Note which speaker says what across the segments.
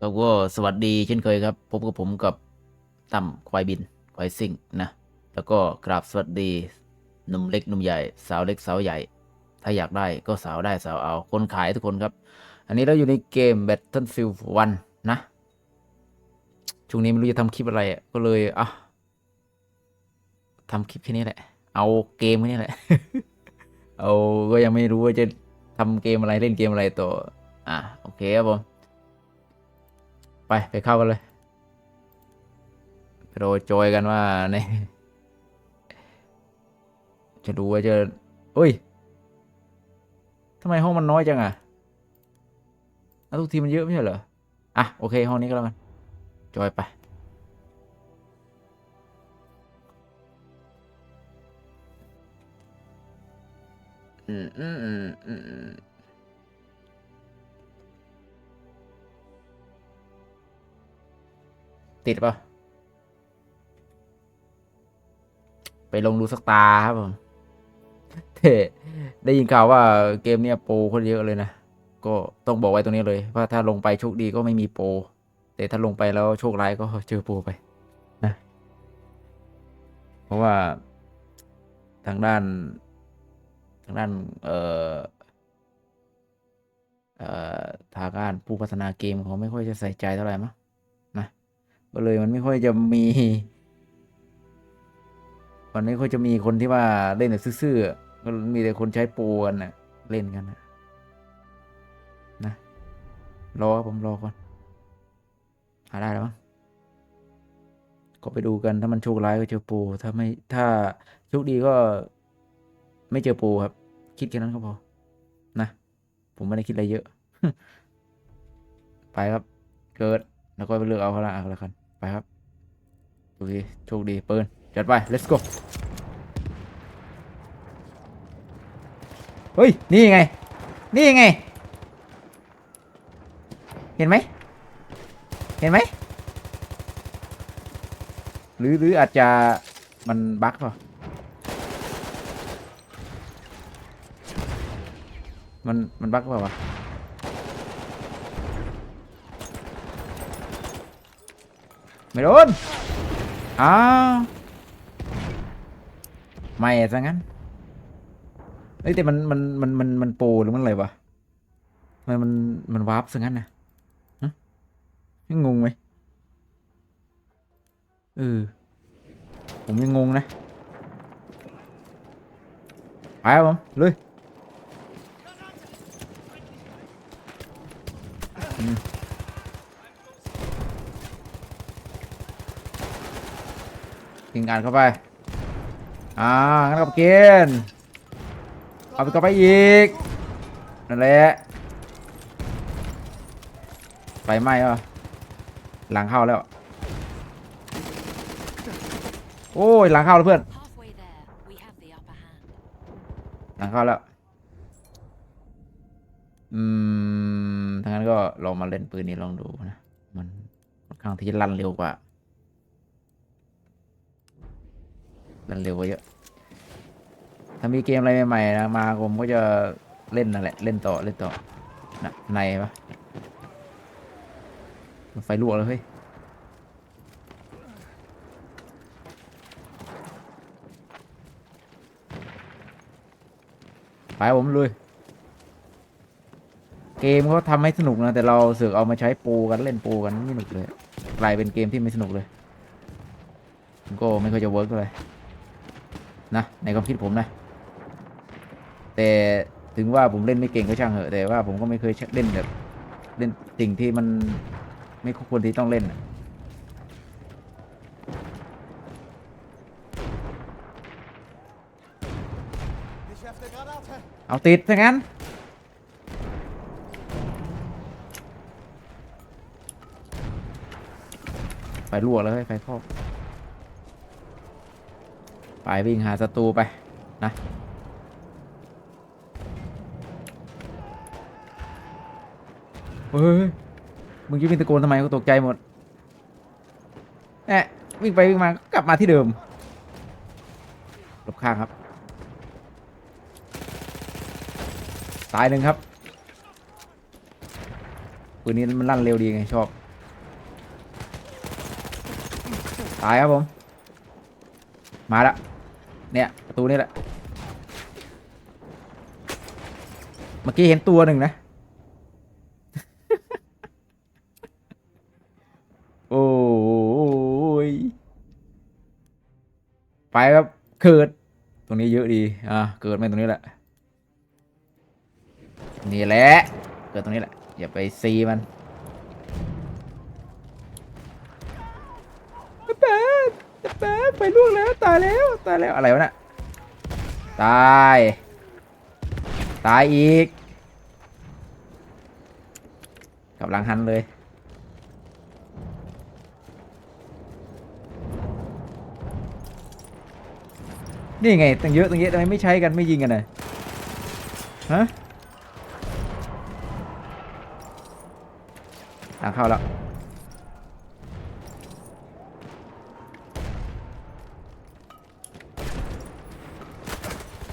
Speaker 1: แล้วก็สวัสดีเช่นเคยครับ พบกับผมกับตั้มควายบิน ควายซิ่งนะ แล้วก็กราบสวัสดีหนุ่มเล็กหนุ่มใหญ่ สาวเล็กสาวใหญ่ ถ้าอยากได้ก็สาวได้สาวเอา คนขายทุกคนครับ อันนี้เราอยู่ในเกม Battlefield 1 นะ ช่วงนี้ไม่รู้จะทำคลิปอะไรก็เลยอะทำคลิปแค่นี้แหละ เอาเกมแค่นี้แหละ เอาก็ยังไม่รู้ว่าจะทำเกมอะไรเล่นเกมอะไรต่อ อะโอเคครับผม ไปไปเข้ากันเลยไปโรโจยกันว่าในจะดูว่าจะเอ้ยทำไมห้องมันน้อยจังอะแล้วทุกทีมันเยอะไม่ใช่เหรอ อะ โอเค ห้องนี้ก็แล้วกัน จอยไปอืมอืมอืมอืม ติดปะไปลงดูสักตาครับผมเทได้ยินข่าวว่าเกมเนี้ยโปรคนเยอะเลยนะ ก็ต้องบอกไว้ตรงนี้เลยว่าถ้าลงไปโชคดีก็ไม่มีโปรแต่ถ้าลงไปแล้วโชคร้ายก็เจอโปรไปนะ เพราะว่าทางด้าน ทางด้าน เอ่อเอ่อทางด้านผู้พัฒนาเกมเขาไม่ค่อยจะใส่ใจเท่าไหร่มั้ง ก็เลยมันไม่ค่อยจะมี มันไม่ค่อยจะมีคนที่ว่าเล่นแบบซื่อๆก็มีแต่คนใช้ปรกันนะเล่นกันนะนะรอผมรอก่อนหาได้แล้วมั้งก็ไปดูกันถ้ามันโชคร้ายก็เจอปู ถ้าไม่ถ้าโชคดีก็ไม่เจอปูครับ คิดแค่นั้นก็พอ นะ ผมไม่ได้คิดอะไรเยอะ ไปครับ เกิด แล้วก็ไปเลือกเอาเขาละเอาละกัน ไปครับโอเคโชคดีเปิดจัดไป let's go เฮ้ย นี่ไง นี่ไง เห็นไหม เห็นไหม หรือหรืออาจจะมันบั๊กเปล่ามัน มันบั๊กเปล่าวะ ไม่โดนอ้าวไม่ซะงั้นเอ้ยแต่มันมันมันมันมันโปรหรือมันอะไรวะทำไมมันมันวาร์ปซะงั้นนะฮะงงงไหมเออผมยังงงนะไปครับผมลุย อืมยิงงานเข้าไปอ่างั้นก็ไปกินเอาไปก็ไปอีกนั่นแหละไฟไหม้ป่ะหลังเข้าแล้ว โอ้ยหลังเข้าแล้วเพื่อน
Speaker 2: Halfway there, we have the upper hand.
Speaker 1: หลังเข้าแล้ว อืมถ้างั้นก็ลองมาเล่นปืนนี้ลองดูนะ มันค่อนข้างที่จะลั่นเร็วกว่า ลั่นเร็วกว่าเยอะ ถ้ามีเกมอะไรใหม่ๆนะมาผมก็จะเล่นนั่นแหละ เล่นต่อเล่นต่อนะในปะไฟลวกแล้วเฮ้ยไปผมเลยเกมเขาทำให้สนุกนะ แต่เราเสือกเอามาใช้ปรกันเล่นปรกันไม่สนุกเลย กลายเป็นเกมที่ไม่สนุกเลยก็ไม่ค่อยจะเวิร์กเท่าไร นะในความคิดผมนะ แต่ถึงว่าผมเล่นไม่เก่งก็ช่างเหอะแต่ว่าผมก็ไม่เคยเล่นแบบเล่นสิ่งที่มันไม่ควรที่ต้องเล่นน่ะเอาติดซะงั้นไฟรั่วแล้วเฮ้ไฟครอบ ไปวิ่งหาศัตรูไปนะเฮ้ยมึงจะวิ่งตะโกนทำไมก็ตกใจหมดแอะวิ่งไปวิ่งมากลับมาที่เดิมหลบข้างครับตายหนึ่งครับปืนนี้มันลั่นเร็วดีไงชอบ ตายครับผม มาล้วเนี่ยประตูนี่แหละ เมื่อกี้เห็นตัวหนึ่งนะ โอ้ยไปครับเกิด ตรงนี้เยอะดี อ่าเกิดไม่ตรงนี้แหละ นี่แหละ เกิดตรงนี้แหละ อย่าไปซีมันแป๊บ แป๊บไปล่วงแล้วตายแล้วตายแล้วอะไรวะน่ะตาย ตายอีกกำลังหันเลยนี่ไงตั้งเยอะตั้งเยอะทำไมไม่ใช้กันไม่ยิงกันเลยฮะทางเข้าแล้ว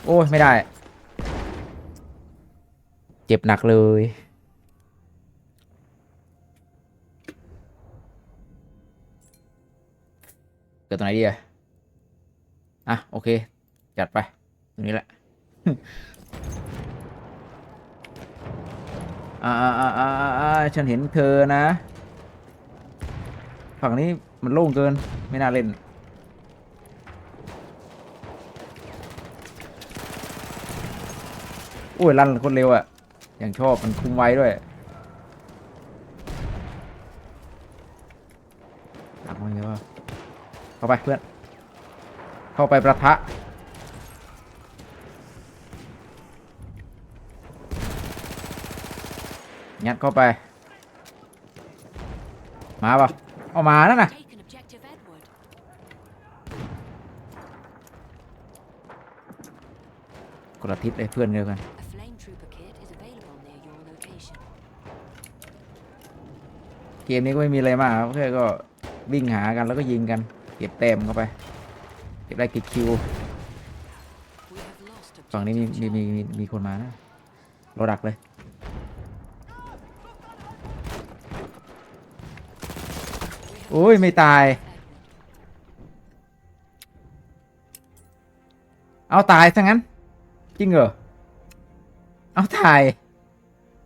Speaker 1: โอ้ยไม่ได้ เจ็บหนักเลยเกิดตรงไหนดีอะอะ โอเค จัดไป ตรงนี้แหละ อ่าอ่าอ่าอ่าฉันเห็นเธอนะ ฝั่งนี้มันโล่งเกิน ไม่น่าเล่น อ้ยลั่นคนเร็วอะอย่างชอบมันคุมไว้ด้วยตามมาเยอะเข้าไปเพื่อน เข้าไปประทะยัดเข้าไป มาปะเอามานั่นน่ะ
Speaker 2: Taken objective Edward.
Speaker 1: คนละทิศเลยเพื่อนเดียวกัน เกมนี้ก็ไม่มีอะไรมากครับแค่ก็วิ่งหากันแล้วก็ยิงกัน เก็บแต้มเข้าไป เก็บได้กี่คิวฝั่งนี้มีมีมีมีมีคนมานะเราดักเลย โอ้ย ไม่ตาย เอาตายซะงั้น จริงเหรอ เอาตาย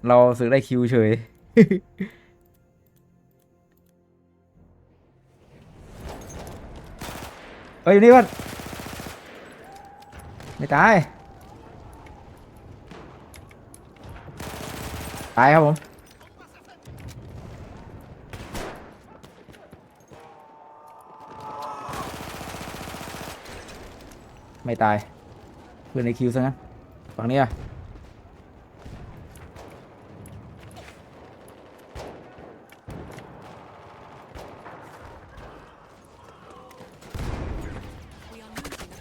Speaker 1: เราสึกได้คิวเฉย เฮ้ยอยู่นี่ก่อนไม่ตาย ตายครับผม ไม่ตายเพื่อนในคิวซะงั้นฝั่งนี้อะ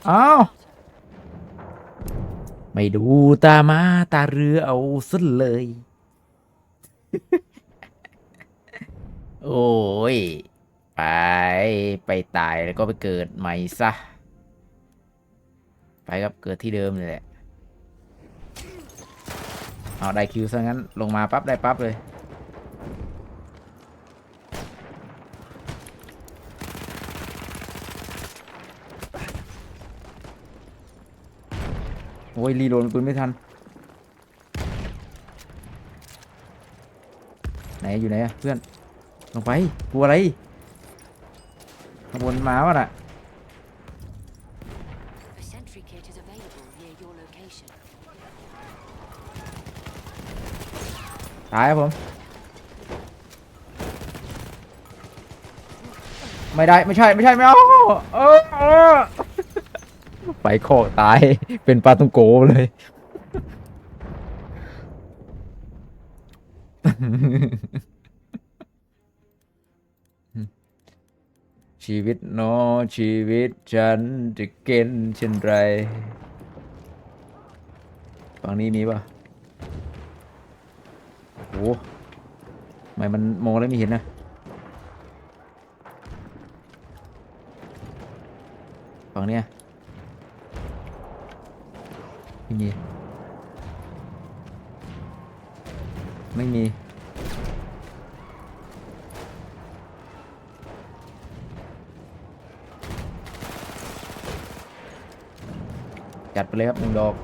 Speaker 2: are moving objective
Speaker 1: Ow.
Speaker 2: Charter.
Speaker 1: ไม่ดูตามาตาเรือเอาซะเลย โอ้ย ไปไปตายแล้วก็ไปเกิดใหม่ซะ ไปครับเกิดที่เดิมเลยแหละ เอาได้คิวซะงั้น ลงมาปั๊บได้ปั๊บเลย อ้ยรีโหลดปืนไม่ทัน ไหนอยู่ไหนอะเพื่อน ลงไปกลัวอะไรขางบวนมาวะน่ะ
Speaker 2: A sentry kit is available near your location.
Speaker 1: ตายครับผม ไม่ได้ ไม่ใช่ ไม่ใช่ ไม่เอาเออเออไปโคอกตาย เป็นปลาตุงโกเลย ชีวิตเนอชีวิตฉันจะเกินเช่นไรฝั่งนี้มีป่ะโอ้ทำไมมันมองแล้วไม่เห็นนะฝั่งเนี้ย ไม่มี ไม่มี จัดไปเลยครับหนึ่งดอก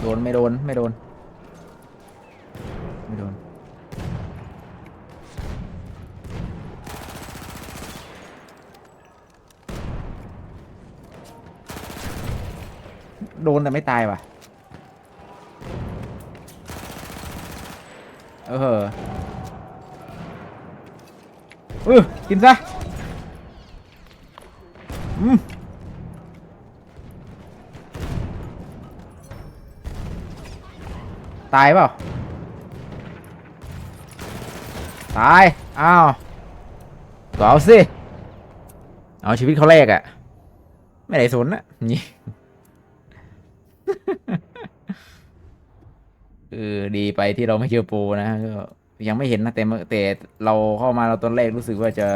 Speaker 1: โดนไม่โดน ไม่โดน ไม่โดน โดนแต่ไม่ตายว่ะ เออเออกินซะอืมตายเปล่า ตาย อ้าวก็เอาสิ เอาชีวิตเขาแรกอะ ไม่ได้สนอะนี่ เออดีไปที่เราไม่เจอโปรนะก็ยังไม่เห็นนะแต่เมื่อแต่เราเข้ามาเราตอนแรกรู้สึกว่าจะ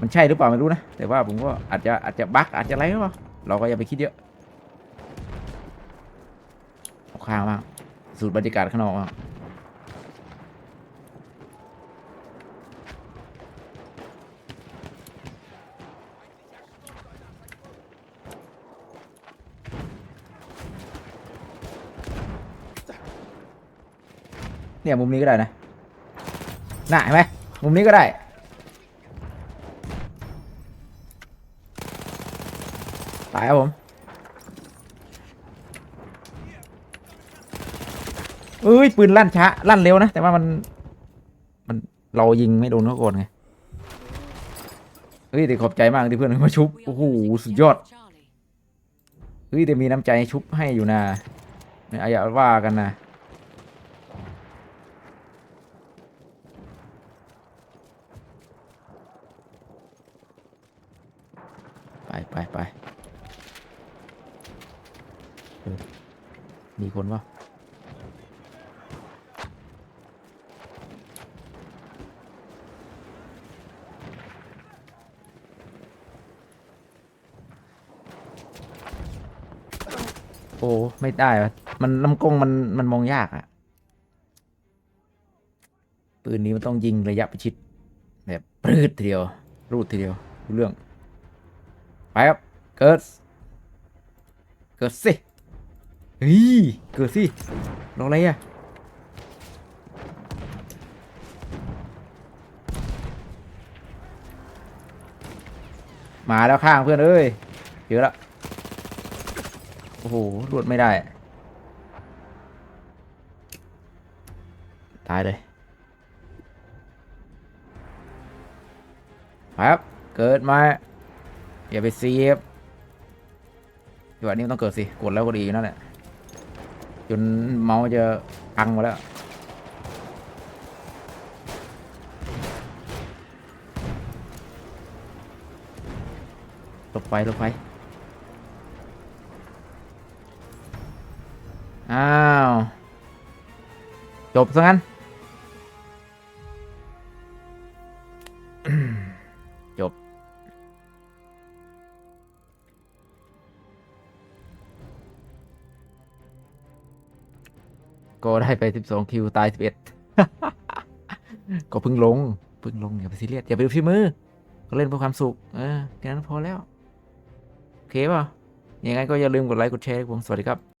Speaker 1: มันใช่หรือเปล่าไม่รู้นะ แต่ว่าผมก็อาจจะอาจจะบั๊กอาจจะอะไรหรือเปล่าเราก็อย่าไปคิดเยอะข้างมากสูตรบรรยากาศข้างนอกมาก เนี่ยมุมนี้ก็ได้นะน่ะเห็นไหมมุมนี้ก็ได้ ตายครับผมเอ้ยปืนลั่นช้าลั่นเร็วนะ แต่ว่ามัน มันเรายิงไม่โดนเขาก่อนไงเฮ้ยแต่ขอบใจมากที่เพื่อนมาชุบโอ้โหสุดยอดเฮ้ยแต่มีน้ำใจชุบให้อยู่นะเนี่ยอย่าว่ากันนะ ไปไปไปเออมีคนวะ โอ้ไม่ได้วะมันลำกล้องมันมันมองยากอะปืนนี้มันต้องยิงระยะประชิดแบบปรืดทีเดียว รูดทีเดียวรู้เรื่อง ไปครับ เกิด เกิดสิเฮ้ยเกิดสิรออะไรอะมาแล้วข้างเพื่อนเอ้ยเยอะละโอ้โหรวดไม่ได้ ตายเลยครับ เกิดมา อย่าไปซีฟจังหวะนี้ต้องเกิดสิ กดแล้วก็ดีอยู่นั่นแหละ จนเมาส์จะพังหมดแล้ว ลบไปลบไป อ้าว จบซะงั้น จบ ก็ได้ไป 12 คิว ตาย 11 ก็เพิ่งลง เพิ่งลง อย่าไปซีเรียส อย่าไปดูฝีมือ ก็เล่นเพื่อความสุข เออแค่นั้นพอแล้ว โอเคป่ะยังไงก็อย่าลืมกดไลค์ กดแชร์ผม สวัสดีครับ